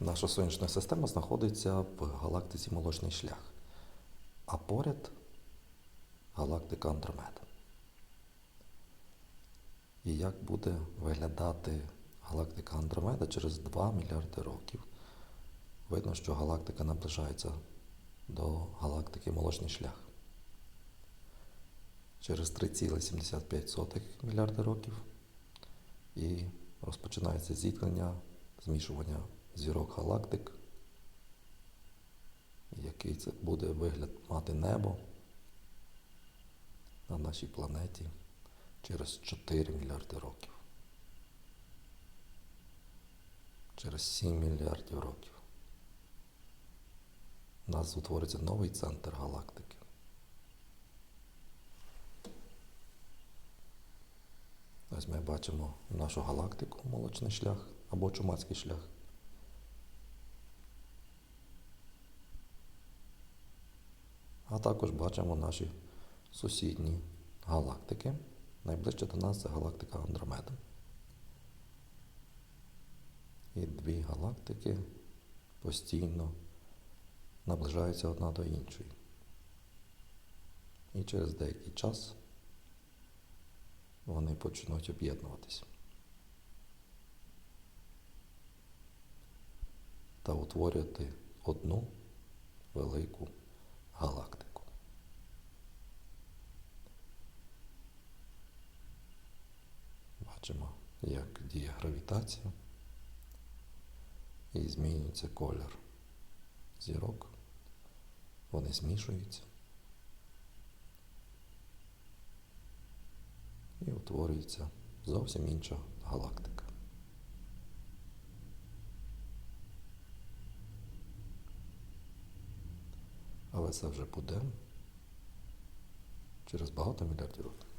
Наша сонячна система знаходиться в галактиці Молочний шлях, а поряд галактика Андромеда. І як буде виглядати галактика Андромеда через 2 мільярди років? Видно, що галактика наближається до галактики Молочний шлях. Через 3,75 мільярди років і розпочинається зіткнення, змішування зірок галактик, який це буде вигляд мати небо на нашій планеті через 4 мільярди років. Через 7 мільярдів років. У нас утвориться новий центр галактики. Ось ми бачимо нашу галактику, молочний шлях або чумацький шлях. А також бачимо наші сусідні галактики. Найближче до нас це галактика Андромеда. І дві галактики постійно наближаються одна до іншої. І через деякий час вони почнуть об'єднуватися. Та утворювати одну велику галактику. Бачимо, як діє гравітація і змінюється колір зірок. Вони змішуються і утворюється зовсім інша галактика. Але це вже буде через багато мільярдів років.